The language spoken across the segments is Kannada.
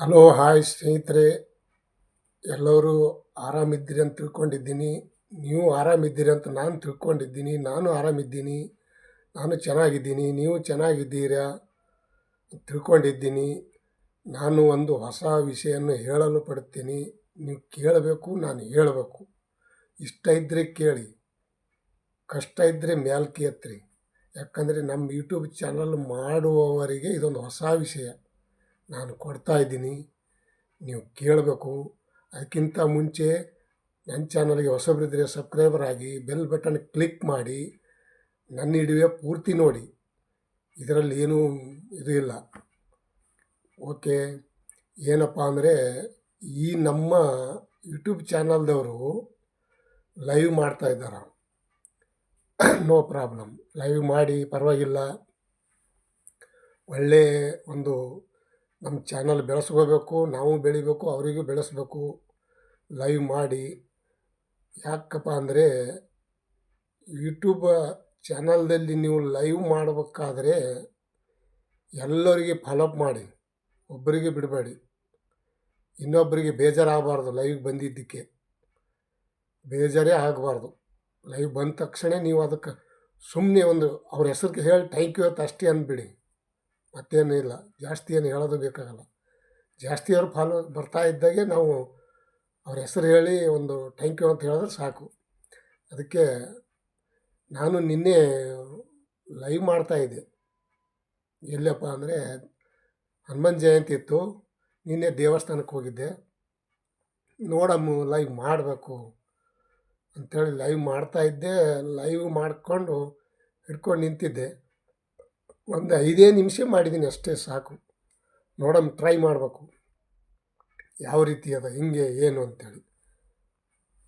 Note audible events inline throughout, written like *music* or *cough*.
ಹಲೋ, ಹಾಯ್ ಸ್ನೇಹಿತರೆ. ಎಲ್ಲರೂ ಆರಾಮಿದ್ದೀರಿ ಅಂತ ತಿಳ್ಕೊಂಡಿದ್ದೀನಿ. ನೀವು ಆರಾಮಿದ್ದೀರಿ ಅಂತ ನಾನು ತಿಳ್ಕೊಂಡಿದ್ದೀನಿ. ನಾನು ಆರಾಮಿದ್ದೀನಿ. ನಾನು ಚೆನ್ನಾಗಿದ್ದೀನಿ. ನೀವು ಚೆನ್ನಾಗಿದ್ದೀರಾ ತಿಳ್ಕೊಂಡಿದ್ದೀನಿ. ನಾನು ಒಂದು ಹೊಸ ವಿಷಯವನ್ನು ಹೇಳಲು ಪಡುತ್ತೀನಿ. ನೀವು ಕೇಳಬೇಕು, ನಾನು ಹೇಳಬೇಕು. ಇಷ್ಟ ಇದ್ದರೆ ಕೇಳಿ. ಕಷ್ಟ ಇದ್ದರೆ ಮೇಲ್ಕಿ ಎತ್ತಿರಿ ಯಾಕಂದರೆ ನಮ್ಮ ಯೂಟ್ಯೂಬ್ ಚಾನಲ್ ಮಾಡುವವರಿಗೆ ಇದೊಂದು ಹೊಸ ವಿಷಯ. ನಾನು ಕೊಡ್ತಾ ಇದ್ದೀನಿ. ನೀವು ಕೇಳಬೇಕು. ಅದಕ್ಕಿಂತ ಮುಂಚೆ ನನ್ನ ಚಾನಲ್ಗೆ ಹೊಸಬರಿದ್ದರೆ ಸಬ್ಸ್ಕ್ರೈಬರ್ ಆಗಿ ಬೆಲ್ ಬಟನ್ ಕ್ಲಿಕ್ ಮಾಡಿ. ನನ್ನ ಹಿಡಿವೆ ಪೂರ್ತಿ ನೋಡಿ. ಇದರಲ್ಲಿ ಏನೂ ಇದು ಇಲ್ಲ. ಓಕೆ. ಏನಪ್ಪ ಅಂದರೆ ಈ ನಮ್ಮ ಯೂಟ್ಯೂಬ್ ಚಾನಲ್ದವರು ಲೈವ್ ಮಾಡ್ತಾ ಇದ್ದಾರೆ. No problem. ಲೈವ್ ಮಾಡಿ ಪರವಾಗಿಲ್ಲ. ಒಳ್ಳೆ ಒಂದು ನಮ್ಮ ಚಾನಲ್ ಬೆಳೆಸ್ಕೋಬೇಕು, ನಾವು ಬೆಳಿಬೇಕು, ಅವರಿಗೂ ಬೆಳೆಸಬೇಕು, ಲೈವ್ ಮಾಡಿ. ಯಾಕಪ್ಪ ಅಂದರೆ ಯೂಟ್ಯೂಬ ಚಾನಲ್ದಲ್ಲಿ ನೀವು ಲೈವ್ ಮಾಡಬೇಕಾದ್ರೆ ಎಲ್ಲರಿಗೆ ಫಾಲೋಅಪ್ ಮಾಡಿ, ಒಬ್ಬರಿಗೆ ಬಿಡಬೇಡಿ. ಇನ್ನೊಬ್ಬರಿಗೆ ಬೇಜಾರಾಗಬಾರ್ದು ಲೈವ್ ಬಂದಿದ್ದಕ್ಕೆ. ಬೇಜಾರೇ ಆಗಬಾರ್ದು. ಲೈವ್ ಬಂದ ತಕ್ಷಣ ನೀವು ಅದಕ್ಕೆ ಸುಮ್ಮನೆ ಒಂದು ಅವ್ರ ಹೆಸರಿಗೆ ಹೇಳಿ ಥ್ಯಾಂಕ್ ಯು ಅಂತ ಅಷ್ಟೇ ಅಂದ್ಬಿಡಿ. ಮತ್ತೇನು ಇಲ್ಲ. ಜಾಸ್ತಿ ಏನು ಹೇಳೋದು ಬೇಕಾಗಲ್ಲ. ಜಾಸ್ತಿ ಅವ್ರು ಫಾಲೋ ಬರ್ತಾ ಇದ್ದಾಗೆ ನಾವು ಅವ್ರ ಹೆಸರು ಹೇಳಿ ಒಂದು ಥ್ಯಾಂಕ್ ಯು ಅಂತ ಹೇಳಿದ್ರೆ ಸಾಕು. ಅದಕ್ಕೆ ನಾನು ನಿನ್ನೆ ಲೈವ್ ಮಾಡ್ತಾಯಿದ್ದೆ ಎಲ್ಲಪ್ಪ ಅಂದರೆ ಹನುಮಾನ್ ಜಯಂತಿ ಇತ್ತು. ನಿನ್ನೆ ದೇವಸ್ಥಾನಕ್ಕೆ ಹೋಗಿದ್ದೆ. ನೋಡಮ್ಮ ಲೈವ್ ಮಾಡಬೇಕು ಅಂಥೇಳಿ ಲೈವ್ ಮಾಡ್ತಾಯಿದ್ದೆ ಲೈವ್ ಮಾಡಿಕೊಂಡು ಹಿಡ್ಕೊಂಡು ನಿಂತಿದ್ದೆ. ಒಂದು ಐದೇ ನಿಮಿಷ ಮಾಡಿದ್ದೀನಿ ಅಷ್ಟೇ ಸಾಕು. ನೋಡಮ್ ಟ್ರೈ ಮಾಡಬೇಕು. ಯಾವ ರೀತಿ ಅದ, ಹಿಂಗೆ, ಏನು ಅಂತೇಳಿ.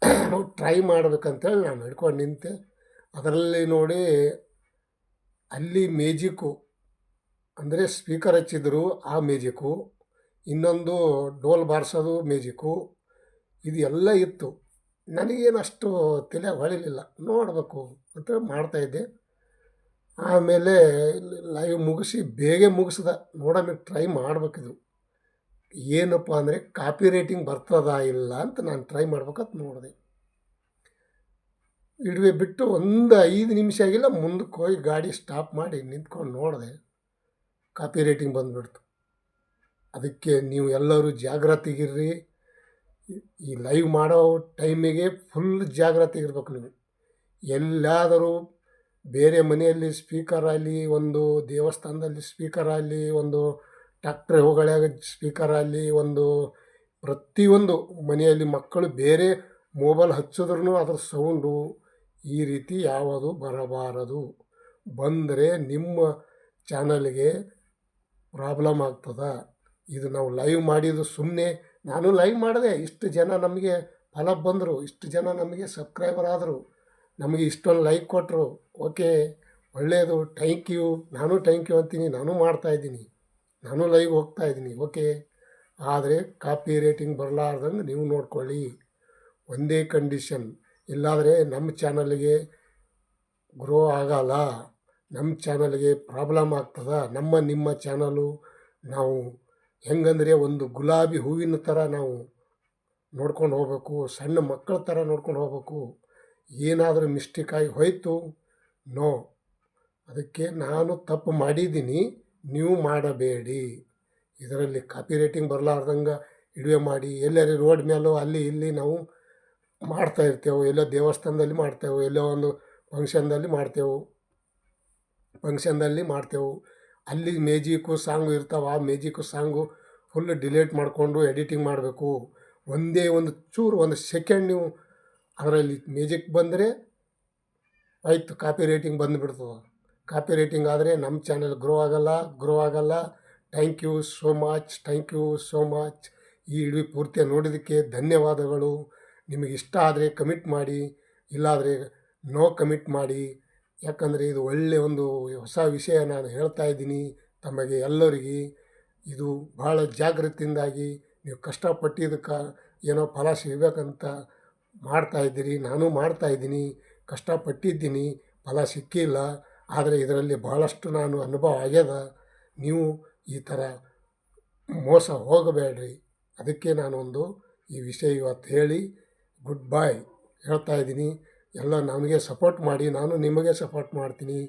*coughs* ಟ್ರೈ ಮಾಡ್ಬೇಕಂತೇಳಿ ನಾನು ಹಿಡ್ಕೊಂಡು ನಿಂತೆ. ಅದರಲ್ಲಿ ನೋಡಿ, ಅಲ್ಲಿ ಮೇಜಿಕ್ಕು ಅಂದರೆ ಸ್ಪೀಕರ್ ಹಚ್ಚಿದ್ರು ಆ ಮೇಜಿಕ್ಕು ಇನ್ನೊಂದು ಡೋಲ್ ಬಾರಿಸೋದು ಮೇಜಿಕ್ಕು ಇದು ಎಲ್ಲ ಇತ್ತು. ನನಗೇನು ಅಷ್ಟು ತಲೆ ಹೊಳಿಲಿಲ್ಲ. ನೋಡಬೇಕು ಅಂತ ಮಾಡ್ತಾಯಿದ್ದೆ ಆಮೇಲೆ ಲೈವ್ ಮುಗಿಸಿ ಬೇಗ ಮುಗಿಸ್ದೆ. ನೋಡೋಣ ಟ್ರೈ ಮಾಡಬೇಕಿದು ಏನಪ್ಪ ಅಂದರೆ ಕಾಪಿ ರೈಟಿಂಗ್ ಬರ್ತದ ಇಲ್ಲ ಅಂತ ನಾನು ಟ್ರೈ ಮಾಡ್ಬೇಕಂತ ನೋಡಿದೆ. ಇಡುವೆ ಬಿಟ್ಟು ಒಂದು ಐದು ನಿಮಿಷ ಆಗಿಲ್ಲ ಮುಂದಕ್ಕೆ ಹೋಗಿ ಗಾಡಿ ಸ್ಟಾಪ್ ಮಾಡಿ ನಿಂತ್ಕೊಂಡು ನೋಡಿದೆ. ಕಾಪಿ ರೈಟಿಂಗ್ ಬಂದುಬಿಡ್ತು. ಅದಕ್ಕೆ ನೀವು ಎಲ್ಲರೂ ಜಾಗ್ರತೆಗಿರ್ರಿ. ಈ ಲೈವ್ ಮಾಡೋ ಟೈಮಿಗೆ ಫುಲ್ ಜಾಗ್ರತೆ ಇರ್ಬೇಕು ನೀವು. ಎಲ್ಲಾದರೂ ಬೇರೆ ಮನೆಯಲ್ಲಿ ಸ್ಪೀಕರ್ ಆಗಲಿ ಒಂದು ದೇವಸ್ಥಾನದಲ್ಲಿ ಸ್ಪೀಕರ್ ಆಗಲಿ ಒಂದು ಟ್ಯಾಕ್ಟ್ರಿ ಸ್ಪೀಕರ್ ಆಗಲಿ ಒಂದು ಪ್ರತಿಯೊಂದು ಮನೆಯಲ್ಲಿ ಮಕ್ಕಳು ಬೇರೆ ಮೊಬೈಲ್ ಹಚ್ಚಿದ್ರೂ ಅದ್ರ ಸೌಂಡು ಈ ರೀತಿ ಯಾವುದು ಬರಬಾರದು. ಬಂದರೆ ನಿಮ್ಮ ಚಾನಲ್ಗೆ ಪ್ರಾಬ್ಲಮ್ ಆಗ್ತದೆ. ಇದು ನಾವು ಲೈವ್ ಮಾಡಿದ್ದು ಸುಮ್ಮನೆ ನಾನು ಲೈವ್ ಮಾಡಿದೆ ಇಷ್ಟು ಜನ ನಮಗೆ ಫಲ ಬಂದರು, ಇಷ್ಟು ಜನ ನಮಗೆ ಸಬ್ಸ್ಕ್ರೈಬರ್ ಆದರು. ನಮಗೆ ಇಷ್ಟೊಂದು ಲೈಕ್ ಕೊಟ್ಟರು ಓಕೆ ಒಳ್ಳೆಯದು ಟ್ಯಾಂಕ್ ಯು ನಾನು ಟ್ಯಾಂಕ್ ಯು ಅಂತೀನಿ, ನಾನು ಮಾಡ್ತಾಯಿದ್ದೀನಿ ನಾನು ಲೈವ್ ಹೋಗ್ತಾಯಿದ್ದೀನಿ ಓಕೆ ಆದರೆ ಕಾಪಿ ರೇಟಿಂಗ್ ಬರಲಾರ್ದಂಗೆ ನೀವು ನೋಡ್ಕೊಳ್ಳಿ, ಒಂದೇ ಕಂಡೀಷನ್ ಇಲ್ಲಾದರೆ ನಮ್ಮ ಚಾನಲ್ಗೆ ಗ್ರೋ ಆಗಲ್ಲ ನಮ್ಮ ಚಾನಲ್ಗೆ ಪ್ರಾಬ್ಲಮ್ ಆಗ್ತದೆ, ನಮ್ಮ ನಿಮ್ಮ ಚಾನಲು ನಾವು ಹೆಂಗಂದರೆ ಒಂದು ಗುಲಾಬಿ ಹೂವಿನ ಥರ ನಾವು ನೋಡ್ಕೊಂಡು ಹೋಗ್ಬೇಕು, ಸಣ್ಣ ಮಕ್ಕಳ ಥರ ನೋಡ್ಕೊಂಡು ಹೋಗ್ಬೇಕು. ಏನಾದರೂ ಮಿಸ್ಟೇಕ್ ಆಗಿ ಹೋಯಿತು? ನೋ ಅದಕ್ಕೆ ನಾನು ತಪ್ಪು ಮಾಡಿದ್ದೀನಿ. ನೀವು ಮಾಡಬೇಡಿ. ಇದರಲ್ಲಿ ಕಾಪಿ ರೇಟಿಂಗ್ ಬರಲಾರ್ದಂಗೆ ಇಡುವೆ ಮಾಡಿ. ಎಲ್ಲರೂ ರೋಡ್ ಮೇಲೋ ಅಲ್ಲಿ ಇಲ್ಲಿ ನಾವು ಮಾಡ್ತಾ ಇರ್ತೇವೆ. ಎಲ್ಲೋ ದೇವಸ್ಥಾನದಲ್ಲಿ ಮಾಡ್ತೇವೆ. ಎಲ್ಲೋ ಒಂದು ಫಂಕ್ಷನ್ದಲ್ಲಿ ಮಾಡ್ತೇವೆ. ಫಂಕ್ಷನ್ದಲ್ಲಿ ಮಾಡ್ತೇವೆ. ಅಲ್ಲಿ ಮೇಜಿಕು ಸಾಂಗು ಇರ್ತಾವೆ. ಆ ಮ್ಯಾಜಿಕ್ ಸಾಂಗು ಫುಲ್ ಡಿಲೀಟ್ ಮಾಡಿಕೊಂಡು ಎಡಿಟಿಂಗ್ ಮಾಡಬೇಕು. ಒಂದೇ ಒಂದು ಚೂರು ಒಂದು ಸೆಕೆಂಡ್ ನೀವು ಅದರಲ್ಲಿ ಮ್ಯೂಸಿಕ್ ಬಂದರೆ ಆಯಿತು, ಕಾಪಿ ರೇಟಿಂಗ್ ಬಂದುಬಿಡ್ತದೆ ಕಾಪಿ ರೇಟಿಂಗ್ ಆದರೆ ನಮ್ಮ ಚಾನಲ್ ಗ್ರೋ ಆಗಲ್ಲ ಗ್ರೋ ಆಗಲ್ಲ. Thank you so much, thank you so much. ಈ ಇಡೀ ಪೂರ್ತಿ ನೋಡಿದ್ದಕ್ಕೆ ಧನ್ಯವಾದಗಳು. ನಿಮಗೆ ಇಷ್ಟ ಆದರೆ ಕಮಿಟ್ ಮಾಡಿ, ಇಲ್ಲಾದರೆ ನೋ ಕಮಿಟ್ ಮಾಡಿ. ಯಾಕಂದರೆ ಇದು ಒಳ್ಳೆಯ ಒಂದು ಹೊಸ ವಿಷಯ ನಾನು ಹೇಳ್ತಾ ಇದ್ದೀನಿ ತಮಗೆ ಎಲ್ಲರಿಗೆ. ಇದು ಭಾಳ ಜಾಗೃತಿಯಿಂದಾಗಿ ನೀವು ಕಷ್ಟಪಟ್ಟಿದ್ದಕ್ಕೆ ಏನೋ ಫಲ ಸಿಗಬೇಕಂತ ಮಾಡ್ತಾಯಿದ್ದೀರಿ ನಾನು ಮಾಡ್ತಾಯಿದ್ದೀನಿ ಕಷ್ಟಪಟ್ಟಿದ್ದೀನಿ, ಫಲ ಸಿಕ್ಕಿಲ್ಲ, ಆದರೆ ಇದರಲ್ಲಿ ಭಾಳಷ್ಟು ನಾನು ಅನುಭವ ಆಗ್ಯದ. ನೀವು ಈ ಥರ ಮೋಸ ಹೋಗಬೇಡ್ರಿ. ಅದಕ್ಕೆ ನಾನೊಂದು ಈ ವಿಷಯ ಇವತ್ತು ಹೇಳಿ ಗುಡ್ ಬಾಯ್ ಹೇಳ್ತಾ ಇದ್ದೀನಿ. ಎಲ್ಲ ನನಗೆ ಸಪೋರ್ಟ್ ಮಾಡಿ, ನಾನು ನಿಮಗೆ ಸಪೋರ್ಟ್ ಮಾಡ್ತೀನಿ.